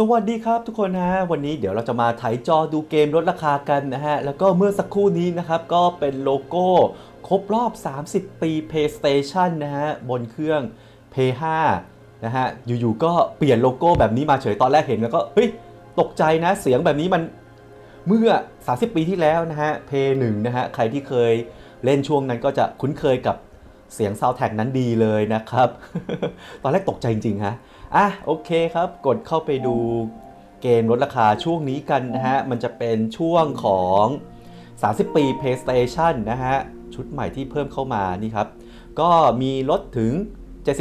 สวัสดีครับทุกคนนะฮะวันนี้เดี๋ยวเราจะมาถ่ายจอดูเกมลดราคากันนะฮะ แล้วก็เมื่อสักครู่นี้นะครับ ก็เป็นโลโก้ครบรอบ 30 ปี PlayStation นะฮะ บนเครื่อง Play 5นะฮะ อยู่ๆก็เปลี่ยนโลโก้แบบนี้มาเฉยตอนแรกเห็นแล้วก็ เฮ้ย ตกใจนะเสียงแบบนี้มันเมื่อ 30 ปีที่แล้วนะฮะ Play 1นะฮะ ใครที่เคยเล่นช่วงนั้นก็จะคุ้นเคยกับเสียงซาวแท็กนั้นดีเลยนะครับ ตอนแรกตกใจจริงๆฮะ อะโอเคครับ กดเข้าไปดูเกมลดราคาช่วงนี้กันนะฮะ มันจะเป็นช่วงของ 30 ปี PlayStation นะฮะ ชุดใหม่ที่เพิ่มเข้ามานี่ครับ ก็มีลดถึง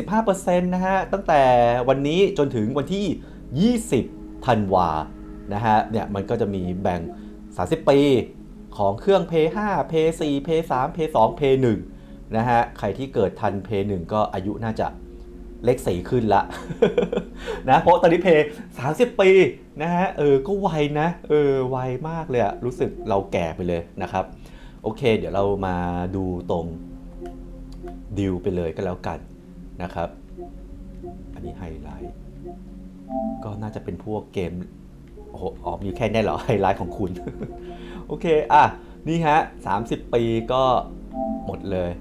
75%นะฮะ ตั้งแต่วันนี้จนถึงวันที่ 20ธันวานะฮะ เนี่ยมันก็จะมีแบ่ง 30 ปีของเครื่อง Play 5 p 4 p 3 p 2 p 1นะฮะ ใครที่เกิดทัน p 1ก็อายุน่าจะ เลขสีขึ้นละนะเพราะตอนนี้เพย์สามสิบปีนะฮะเออก็ไวนะเออไวมากเลยอะรู้สึกเราแก่ไปเลยนะครับ โอเค เดี๋ยวเรามาดูตรงดิวไปเลยก็แล้วกันนะครับ อันนี้ไฮไลท์ก็น่าจะเป็นพวกเกมโอ้โหออกมีแค่นี้เหรอไฮไลท์ของคุณ โอเค อะ นี่ฮะ 30 ปีก็หมดเลย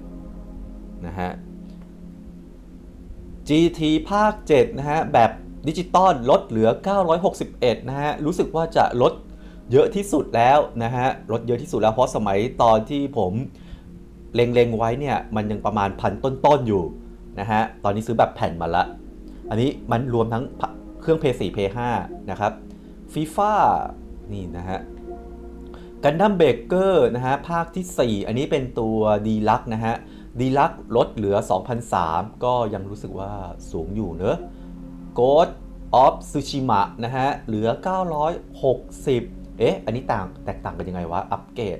นะฮะ GT ภาค 7 นะฮะ แบบดิจิตอลลดเหลือ 961 นะฮะ รู้สึกว่าจะลดเยอะที่สุดแล้วนะฮะ ลดเยอะที่สุดแล้วเพราะสมัยตอนที่ผมเล็งๆไว้เนี่ย มันยังประมาณพันต้นๆอยู่นะฮะ ตอนนี้ซื้อแบบแผ่นมาละ อันนี้มันรวมทั้งเครื่อง p 4 p 5นะครับฟีฟ่านี่นะฮะกันดั้มเบเกอร์นะฮะ ภาคที่ 4 อันนี้เป็นตัวดีลักนะฮะ ดีลักลดเหลือ 2,003ก็ยังรู้สึกว่าสูงอยู่เนอะ Ghost of Tsushima นะฮะ เหลือ 960 เอ๊ะ อันนี้ต่างแตกต่างกันยังไงวะ อัปเกรด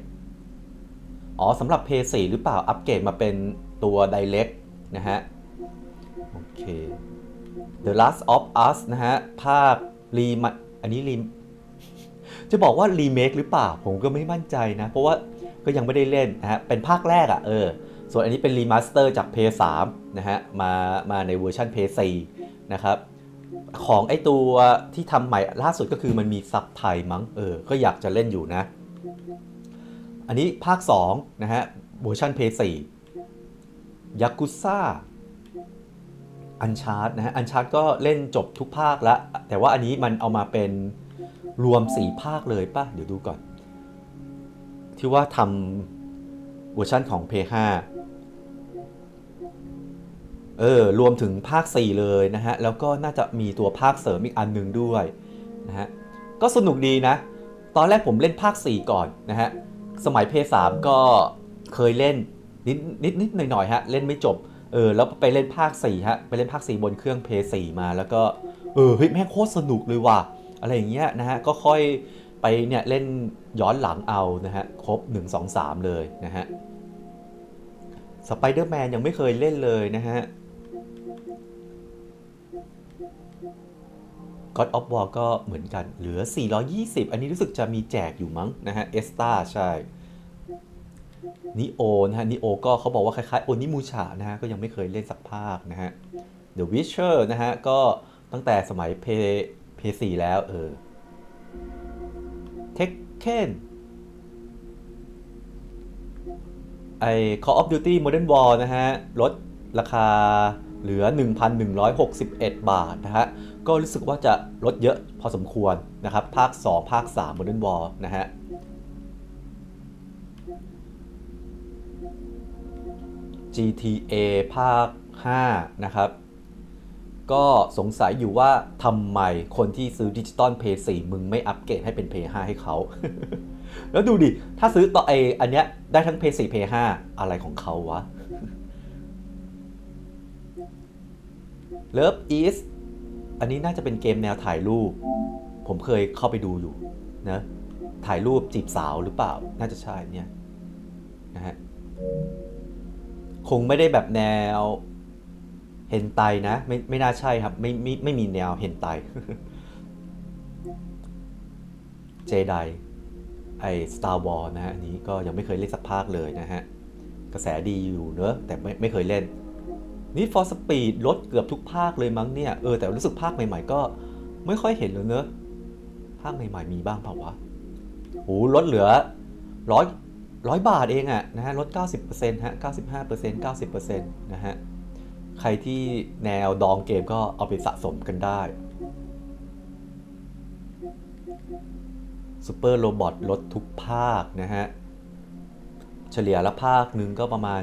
อ๋อสำหรับ p 4หรือเปล่า อัปเกรดมาเป็นตัว Direct นะฮะ โอเค The Last of Us นะฮะ ภาครีมอันนี้รีจะบอกว่ารีเมคหรือเปล่า ผมก็ไม่มั่นใจนะ เพราะว่าก็ยังไม่ได้เล่นนะฮะ เป็นภาคแรกอะ่ะเออ ส่วนอันนี้เป็นรีมาสเตอร์จาก p 3นะฮะมามาในเวอร์ชัน p 4นะครับของไอตัวที่ทำใหม่ล่าสุดก็คือมันมีซับไทยมั้งเออก็อยากจะเล่นอยู่นะ อันนี้ภาค2นะฮะเวอร์ชัน p 4ยากุซ่าอันชาร์ตนะฮะอันชาร์ตก็เล่นจบทุกภาคแล้ว แต่ว่าอันนี้มันเอามาเป็นรวม 4 ภาคเลยป่ะ เดี๋ยวดูก่อน ที่ว่าทำเวอร์ชันของ p 5 เออรวมถึงภาค 4 เลยนะฮะ แล้วก็น่าจะมีตัวภาคเสริมอีกอันหนึ่งด้วยนะฮะ ก็สนุกดีนะ ตอนแรกผมเล่นภาค 4 ก่อนนะฮะ สมัย p 3ก็เคยเล่นนิดนิดนิดหน่อยหน่อยฮะ เล่นไม่จบ เออ แล้วไปเล่นภาค 4 ฮะ ไปเล่นภาค 4 บนเครื่อง p 4มาแล้วก็ เออเฮ้ยแม่งโคตรสนุกเลยว่ะ อะไรอย่างเงี้ยนะฮะ ก็ค่อยไปเนี่ยเล่นย้อนหลังเอานะฮะ ครบ 1 2 3 เลยนะฮะ สไปเดอร์แมนยังไม่เคยเล่นเลยนะฮะ God of War ก็เหมือนกันเหลือ 420 อันนี้รู้สึกจะมีแจกอยู่มั้งนะฮะเอสตาใช่นิโอนะฮะนิโอก็เขาบอกว่าคล้ายๆโอนิมูชานะฮะก็ยังไม่เคยเล่นสักภาคนะฮะ The Witcher นะฮะ ก็ตั้งแต่สมัย p เพย์4แล้วเออ Tekken ไอ Call of Duty Modern War นะฮะลดราคา เหลือ 1,161 บาทนะฮะ ก็รู้สึกว่าจะลดเยอะพอสมควรนะครับ ภาค 2 ภาค3 Modern War นะฮะ GTA ภาค 5 นะครับ ก็สงสัยอยู่ว่าทำไมคนที่ซื้อดิจิตอลเพย์4มึงไม่อัปเกรดให้เป็นเพย์5ให้เขา แล้วดูดิ ถ้าซื้อต่อไออันเนี้ยได้ทั้งเพย์4เพย์5อะไรของเขาวะ Love is อันนี้น่าจะเป็นเกมแนวถ่ายรูป ผมเคยเข้าไปดูอยู่นะถ่ายรูปจีบสาวหรือเปล่า น่าจะใช่เนี่ยนะฮะคงไม่ได้แบบแนวเห็นไตนะไม่ไม่น่าใช่ครับ ไม่ไม่ไม่มีแนวเห็นไตเจไดไอ Star Wars นะฮะอันนี้ก็ยังไม่เคยเล่นสักภาคเลยนะฮะ กระแสดีอยู่เนอะแต่ไม่ไม่เคยเล่น นี่ For Speed ลดเกือบทุกภาคเลยมั้งเนี่ย เออ แต่รู้สึกภาคใหม่ๆก็ไม่ค่อยเห็นเลยเนอะภาคใหม่ๆมีบ้างเปล่าวะโอ้ลดเหลือร้อยร้อยบาทเองอะนะฮะลด 90%ฮะ 95% 90%นะฮะ ใครที่แนวดองเกมก็เอาไปสะสมกันได้ซูเปอร์โรบอทลดทุกภาคนะฮะ เฉลี่ยละภาคหนึ่งก็ประมาณ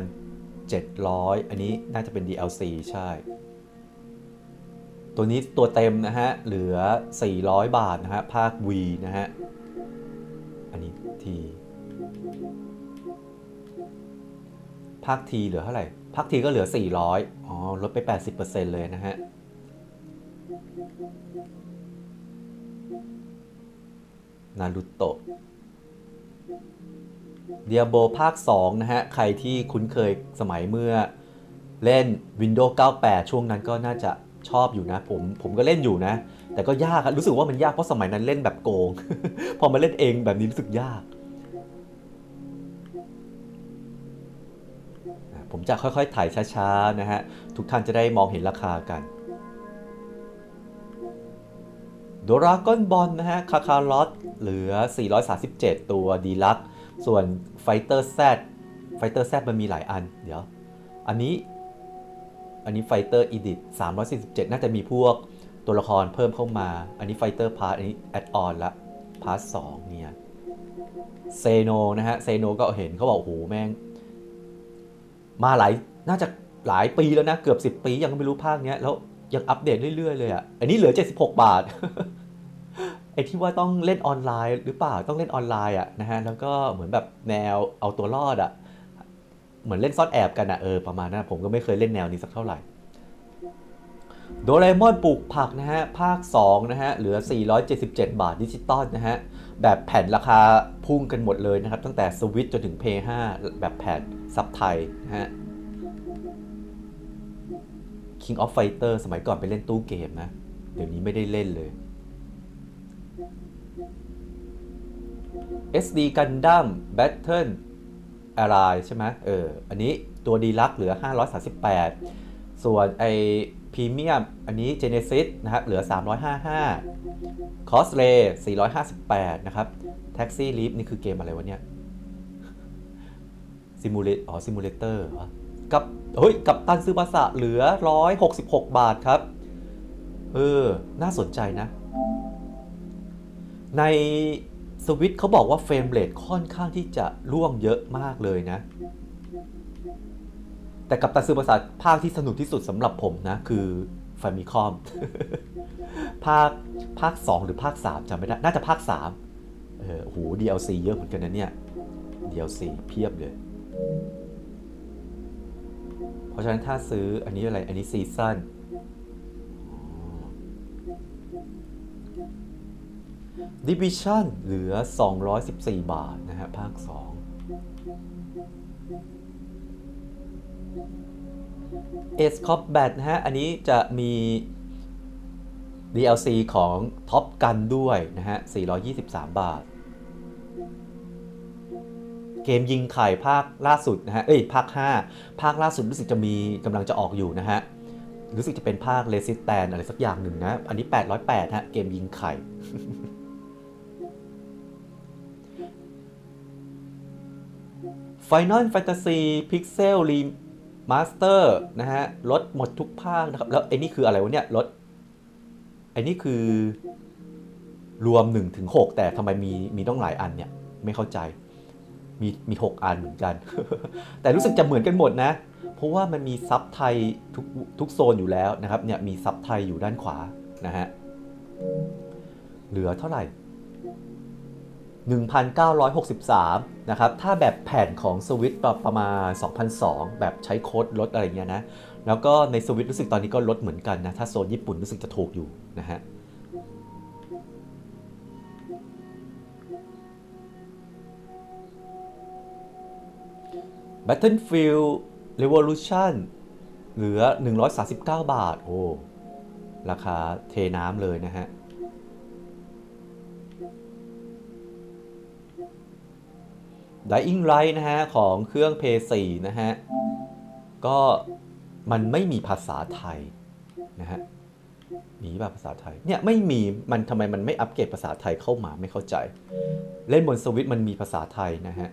700 อันนี้น่าจะเป็น DLC ใช่ ตัวนี้ตัวเต็มนะฮะ เหลือ 400 บาทนะฮะ ภาค V นะฮะ อันนี้ที ภาคทีเหลือเท่าไหร่ ภาคทีก็เหลือ 400 อ๋อ ลดไป 80%เลยนะฮะนารูโตะ เดียโบภาค 2 นะฮะ ใครที่คุ้นเคยสมัยเมื่อเล่น Windows 98 ช่วงนั้นก็น่าจะชอบอยู่นะ ผมผมก็เล่นอยู่นะ แต่ก็ยากอะรู้สึกว่ามันยากเพราะสมัยนั้นเล่นแบบโกง พอมาเล่นเองแบบนี้รู้สึกยาก ผมจะค่อยๆ ถ่ายช้าๆ นะฮะ ทุกท่านจะได้มองเห็นราคากันดราก้อนบอลนะฮะ คาคาลอตเหลือ 437 ตัวดีลัก ส่วนไฟเตอร์แซดไฟเตอร์แซดมันมีหลายอัน เดี๋ยว อันนี้ อันนี้ไฟเตอร์อีดิท347น่าจะมีพวกตัวละครเพิ่มเข้ามา อันนี้ไฟเตอร์พาร์ทอันนี้แอดออนละพาร์ท2เนี่ยเซโนนะฮะ เซโนก็เห็นเขาบอกโอ้โหแม่ง มาหลาย น่าจะหลายปีแล้วนะ เกือบ 10 ปียังไม่รู้ภาคเนี้ย แล้วยังอัปเดตเรื่อย ๆ เลยอะ อันนี้เหลือ 76 บาท ไอ้ที่ว่าต้องเล่นออนไลน์ หรือเปล่าต้องเล่นออนไลน์อะนะฮะแล้วก็เหมือนแบบแนวเอาตัวรอดอะเหมือนเล่นซ่อนแอบกันอะเออประมาณนั้นผมก็ไม่เคยเล่นแนวนี้สักเท่าไหร่โดเรมอนปลูกผักนะฮะ ภาค 2 นะฮะ เหลือ 477 บาทดิจิตอลนะฮะ แบบแผ่นราคาพุ่งกันหมดเลยนะครับ ตั้งแต่สวิตจนถึง p 5แบบแผ่นซับไทยนะฮะ King of Fighter สมัยก่อนไปเล่นตู้เกมนะ เดี๋ยวนี้ไม่ได้เล่นเลย SD Gundam Battle Ally ใช่ไหมเออ อันนี้ตัวดีลักเหลือ 538 ส่วนไอพรีเมียมอันนี้ Genesis นะครับเหลือ 355 Cosplay 458 นะครับ Taxi Leap นี่คือเกมอะไรวะเนี่ย Simulate อ๋อ Simulator กับ เฮ้ย กับตันซื้อมาสะเหลือ 166 บาทครับ เออ น่าสนใจนะ ใน สวิตเขาบอกว่าเฟรมเรทค่อนข้างที่จะร่วงเยอะมากเลยนะ แต่กับตันซื้อมาสะภาคที่สนุกที่สุดสำหรับผมนะ คือ f a m i c o m ภาคภาค 2 หรือภาค 3จำไม่ได้ น่าจะภาค 3 เออโห DLC เยอะเหมือนกันนะเนี่ย DLC เพียบเลย เพราะฉะนั้นถ้าซื้ออันนี้อะไร อันนี้ซีซั่น ดิวิชั่นเหลือ 214 บาทนะฮะภาค 2 Ace Combat นะฮะ อันนี้จะมี DLC ของ Top Gun ด้วยนะฮะ 423 บาท เกมยิงไข่ภาคล่าสุดนะฮะ เอ้ย ภาค 5 ภาคล่าสุดรู้สึกจะมีกำลังจะออกอยู่นะฮะ รู้สึกจะเป็นภาค Resistance อะไรสักอย่างหนึ่งนะ อันนี้ 808 ฮะ เกมยิงไข่ Final Fantasy Pixel Remaster นะฮะลดหมดทุกภาคนะครับ แล้วไอ้นี่คืออะไรวะเนี่ยลดไอ้นี่คือรวม 1-6 แต่ทำไมมีมีต้องหลายอันเนี่ย ไม่เข้าใจ มีมี 6 อันเหมือนกัน แต่รู้สึกจะเหมือนกันหมดนะ เพราะว่ามันมีซับไทยทุกทุกโซนอยู่แล้วนะครับเนี่ยมีซับไทยอยู่ด้านขวานะฮะเหลือเท่าไหร่ 1,963 นะครับ ถ้าแบบแผ่นของสวิตประมาณ 2,002 แบบใช้โค้ดลดอะไรเงี้ยนะ แล้วก็ในสวิตรู้สึกตอนนี้ก็ลดเหมือนกันนะ ถ้าโซนญี่ปุ่นรู้สึกจะถูกอยู่นะฮะ Battlefield Revolution เหลือ 139 บาท โอ้ ราคาเทน้ำเลยนะฮะ Dying Light นะฮะของเครื่อง p 4นะฮะ ก็มันไม่มีภาษาไทยนะฮะมีป่ะภาษาไทยเนี่ยไม่มีมันทำไมมันไม่อัปเกรดภาษาไทยเข้ามาไม่เข้าใจ เล่นบนสวิตมันมีภาษาไทยนะฮะ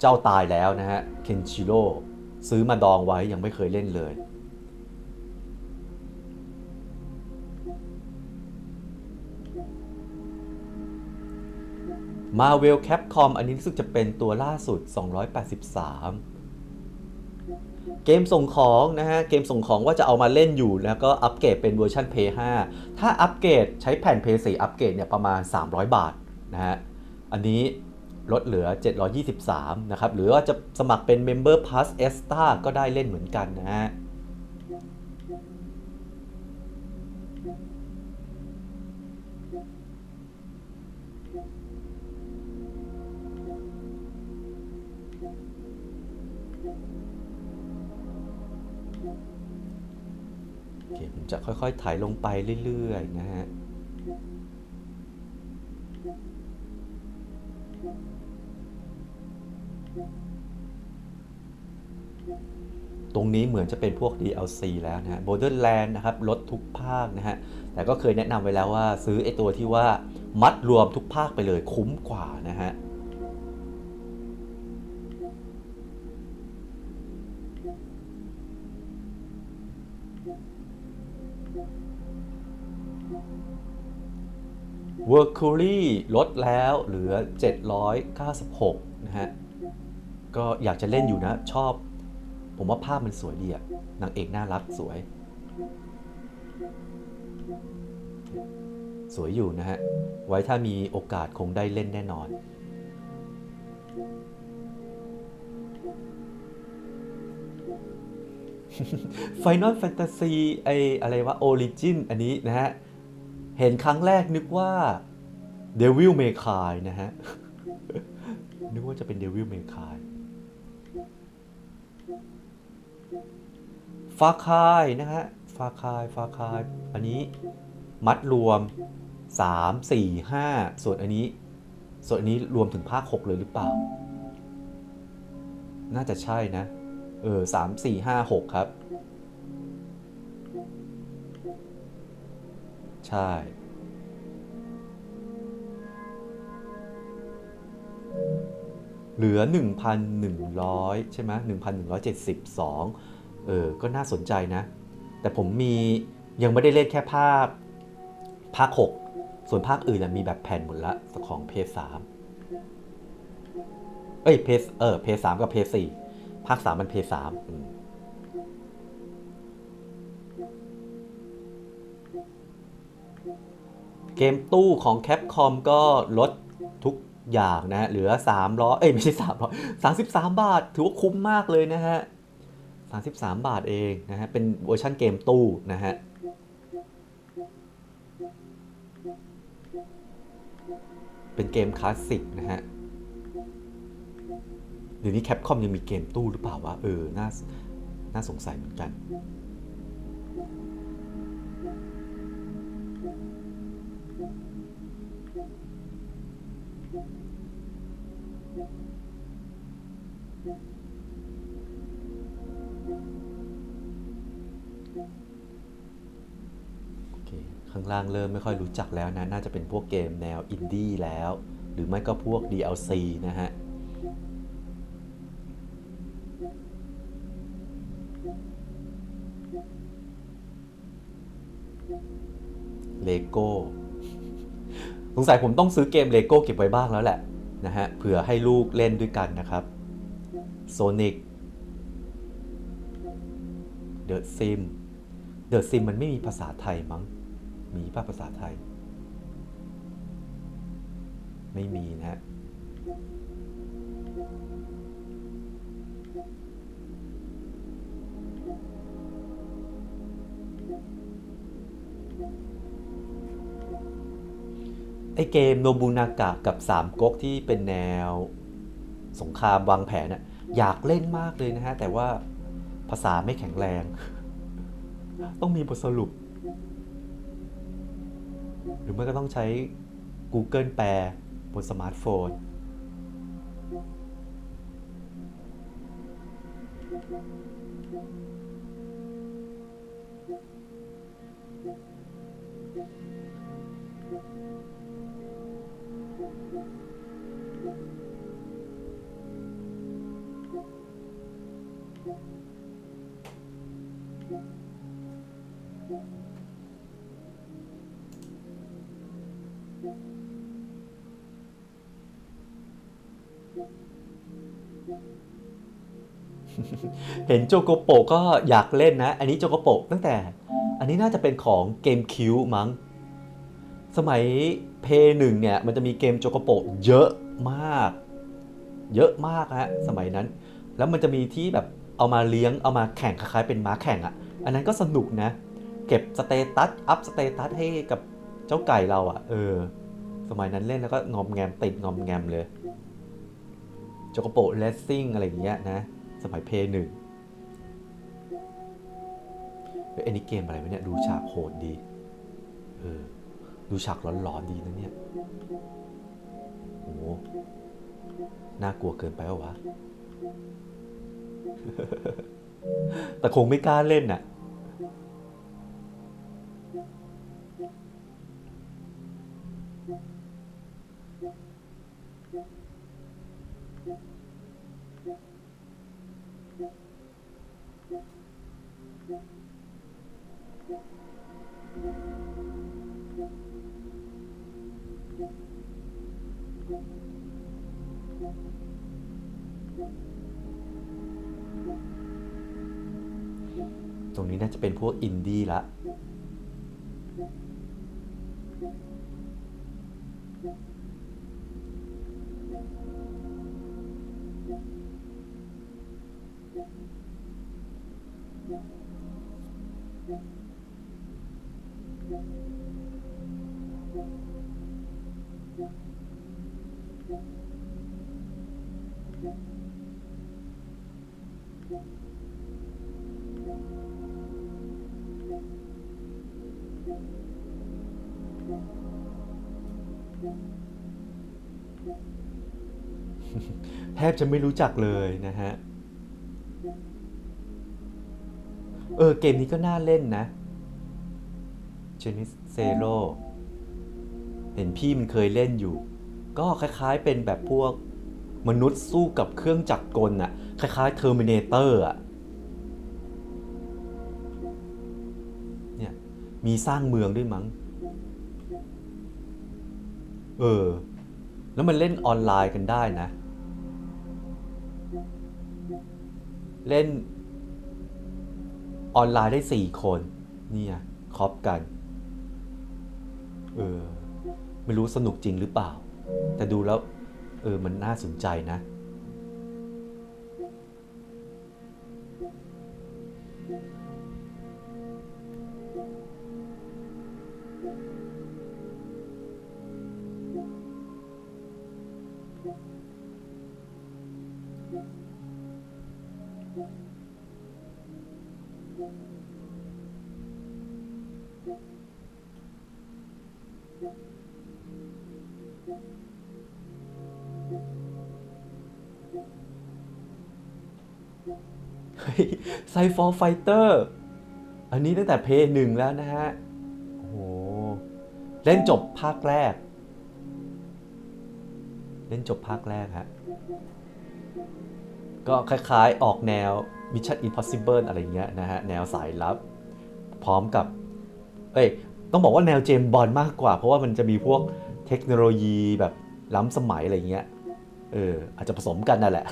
เจ้าตายแล้วนะฮะเคนชิโร่ซื้อมาดองไว้ยังไม่เคยเล่นเลย Marvel Capcom อันนี้รู้สึกจะเป็นตัวล่าสุด 283 เกมส่งของนะฮะ เกมส่งของว่าจะเอามาเล่นอยู่แล้วก็อัปเกรดเป็นเวอร์ชัน Play 5 ถ้าอัปเกรดใช้แผ่น Play 4อัปเกรดเนี่ยประมาณ 300 บาทนะฮะ อันนี้ลดเหลือ 723 นะครับ หรือว่าจะสมัครเป็น Member Plus Extra ก็ได้เล่นเหมือนกันนะฮะ เคผมจะค่อยๆถ่ายลงไปเรื่อยๆนะฮะตรงนี้เหมือนจะเป็นพวก DLC แล้วนะฮะ Borderland นะครับลดทุกภาคนะฮะ แต่ก็เคยแนะนำไว้แล้วว่าซื้อไอตัวที่ว่ามัดรวมทุกภาคไปเลยคุ้มกว่านะฮะ w o r k u r y ลดแล้วเหลือ 796 นะฮะ ก็อยากจะเล่นอยู่นะ ชอบ ผมว่าภาพมันสวยดีอะนางเอกน่ารักสวย สวยอยู่นะฮะ ไว้ถ้ามีโอกาสคงได้เล่นแน่นอน Final Fantasy ไออะไรวะ Origin อันนี้นะฮะ เห็นครั้งแรกนึกว่า Devil May Cry นะฮะ นึกว่าจะเป็น Devil May Cry ฟาคายนะฮะฟาคายฟาคาย อันนี้มัดรวม 3 4 5 ส่วนอันนี้ ส่วนอันนี้รวมถึงภาค 6 เลยหรือเปล่า น่าจะใช่นะ เออ3 4 5 6ครับ ใช่ เหลือ 1,100 ใช่ไหม1,172 เออ ก็น่าสนใจนะ แต่ผมมียังไม่ได้เล่นแค่ภาคภาค 6 ส่วนภาคอื่นมีแบบแผ่นหมดละของเพย์สามเอ้ยเพย์เออเพย์สามกับเพย์สี่ภาคสามมันเพย์สาม กมตู้ของ Capcom ก็ลดทุกอย่างนะ เหลือ 300 เอ้ย ไม่ใช่ 300 33 บาท ถือว่าคุ้มมากเลยนะฮะ 33 บาทเองนะฮะ เป็นเวอร์ชันเกมตู้นะฮะเป็นเกมคลาสสิกนะฮะเดี๋ยวนี้ Capcom ยังมีเกมตู้หรือเปล่าวะ เออ น่า น่าสงสัยเหมือนกัน ข้างล่างเริ่มไม่ค่อยรู้จักแล้วนะ น่าจะเป็นพวกเกมแนวอินดี้แล้ว หรือไม่ก็พวก DLC นะฮะเลโก้สงสัยผมต้องซื้อเกมเลโก้เก็บไว้บ้างแล้วแหละนะฮะ เผื่อให้ลูกเล่นด้วยกันนะครับ Sonic The Sim The Sim มันไม่มีภาษาไทยมั้ง มีป่ะภาษาไทย ไม่มีนะฮะไอเกมโนบุนากะกับสามก๊กที่เป็นแนวสงครามวางแผนน่ะอยากเล่นมากเลยนะฮะ แต่ว่าภาษาไม่แข็งแรง ต้องมีบทสรุป หรือไม่ก็ต้องใช้ Google แปลบนสมาร์ทโฟนโเห็นโจโกโปก็อยากเล่นนะ อันนี้โจโกโปตั้งแต่ อันนี้น่าจะเป็นของเกมคิวมั้ง สมัยเพย์หนึ่งเนี่ย มันจะมีเกมโจโกโปเยอะมาก เยอะมากฮะสมัยนั้น แล้วมันจะมีที่แบบเอามาเลี้ยงเอามาแข่งคล้ายๆเป็นม้าแข่งอะ่ะ อันนั้นก็สนุกนะ เก็บสเตตัสอัพสเตตัสให้กับเจ้าไก่เราอะ่ะ เออ สมัยนั้นเล่นแล้วก็งอมแงมติดงอมแงมเลย โจโกโปเลสซิ่งอะไรอย่างเงี้ยนะ สมัยเพย์หนึ่งเฮ้ยอันนี้เกมอะไรวะเนี่ย ดูฉากโหดดีเออดูฉากหลอนๆดีนะเนี่ยโอ้หน่ากลัวเกินไปวะ แต่คงไม่กล้าเล่นน่ะ แทบจะไม่รู้จักเลยนะฮะ ออเกมนี้ก็น่าเล่นนะเจนิสเซโ o เห็นพี่มันเคยเล่นอยู่ ก็คล้ายๆเป็นแบบพวกมนุษย์สู้กับเครื่องจักรกลน่ะ คล้ายๆเทอร์มินเตอร์อะเนี่ยมีสร้างเมืองด้วยมั้ง เออ แล้วมันเล่นออนไลน์กันได้นะ เล่น ออนไลน์ได้สี่คนเนี่ยคอบกัน เออ ไม่รู้สนุกจริงหรือเปล่า แต่ดูแล้ว เออ มันน่าสนใจนะ เฮ้ยไซฟอร์ไฟเตอร์ อันนี้ตั้งแต่เพย์หนึ่งแล้วนะฮะ โอ้โห เล่นจบภาคแรก เล่นจบภาคแรกฮะ ก็คล้ายๆออกแนว Mission Impossible อะไรเงี้ยนะฮะ แนวสายลับ พร้อมกับ เอ้ย ต้องบอกว่าแนวเจมบอลมากกว่า เพราะว่ามันจะมีพวกเทคโนโลยีแบบล้ำสมัยอะไรเงี้ย เออ อาจจะผสมกันนั่นแหละ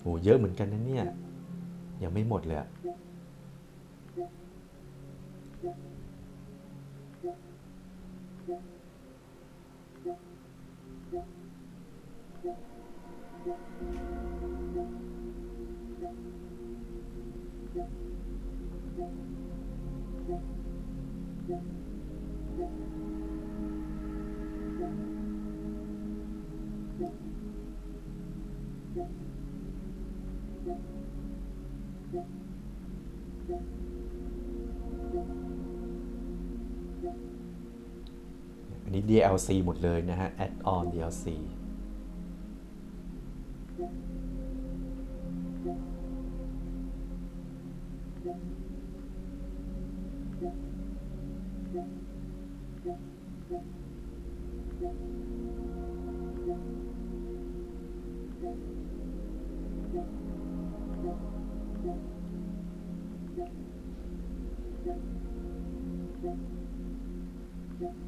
โอ้เยอะเหมือนกันนะเนี่ย ยังไม่หมดเลยอะ DLC หมดเลยนะฮะ add-on DLC โ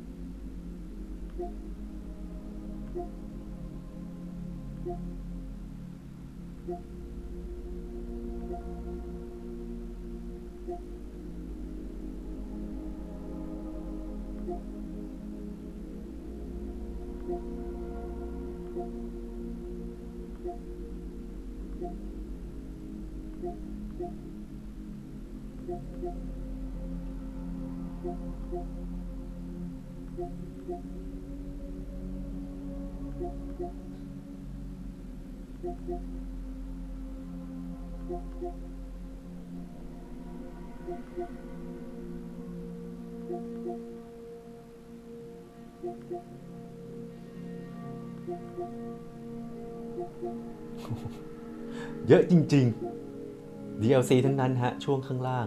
เยอะจริง ๆ DLC ทั้งนั้นฮะ ช่วงข้างล่าง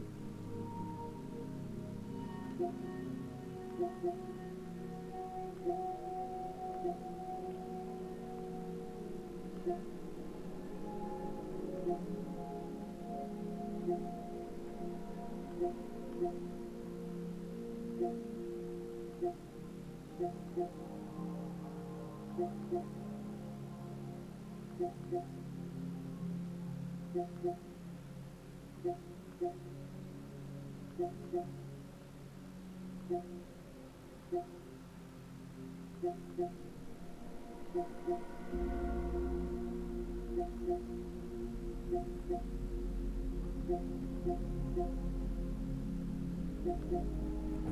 โ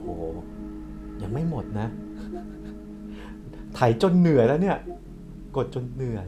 ห ยังไม่หมดนะ ไถจนเหนื่อยแล้วเนี่ย กดจนเหนื่อย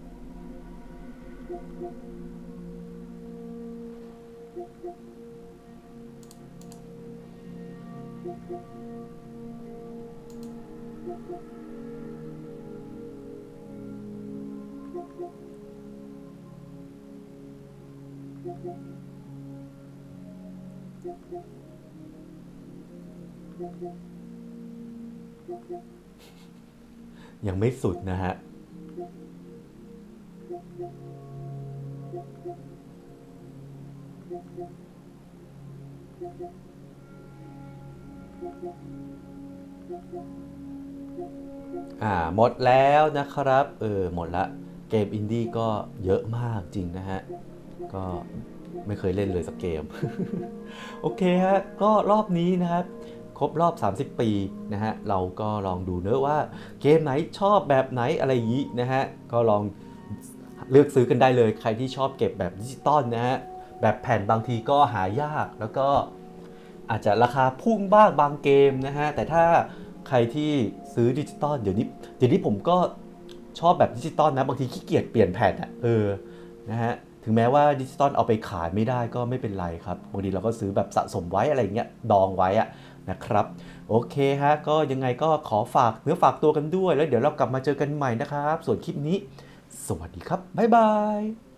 ยังไม่สุดนะฮะ หมดแล้วนะครับเออหมดละเกมอินดี้ก็เยอะมากจริงนะฮะ ก็ไม่เคยเล่นเลยสักเกม โอเคฮะ ก็รอบนี้นะครับ ครบรอบ 30 ปีนะฮะ เราก็ลองดูเนอะว่าเกมไหนชอบแบบไหนอะไรยี้นะฮะ ก็ลองเลือกซื้อกันได้เลย ใครที่ชอบเก็บแบบดิจิตอลนะฮะ แบบแผ่นบางทีก็หายากแล้วก็อาจจะราคาพุ่งบ้างบางเกมนะฮะ แต่ถ้า ใครที่ซื้อดิจิตอลเดี๋ยวนี้เดี๋ยวนี้ผมก็ชอบแบบดิจิตอลนะ บางทีขี้เกียจเปลี่ยนแผ่นอะเออนะฮะถึงแม้ว่าดิจิตอลเอาไปขายไม่ได้ก็ไม่เป็นไรครับบางทีเราก็ซื้อแบบสะสมไว้อะไรเงี้ยดองไว้อะนะครับ โอเคฮะ ก็ยังไงก็ขอฝากเนื้อฝากตัวกันด้วย แล้วเดี๋ยวเรากลับมาเจอกันใหม่นะครับ ส่วนคลิปนี้ สวัสดีครับ บ๊ายบาย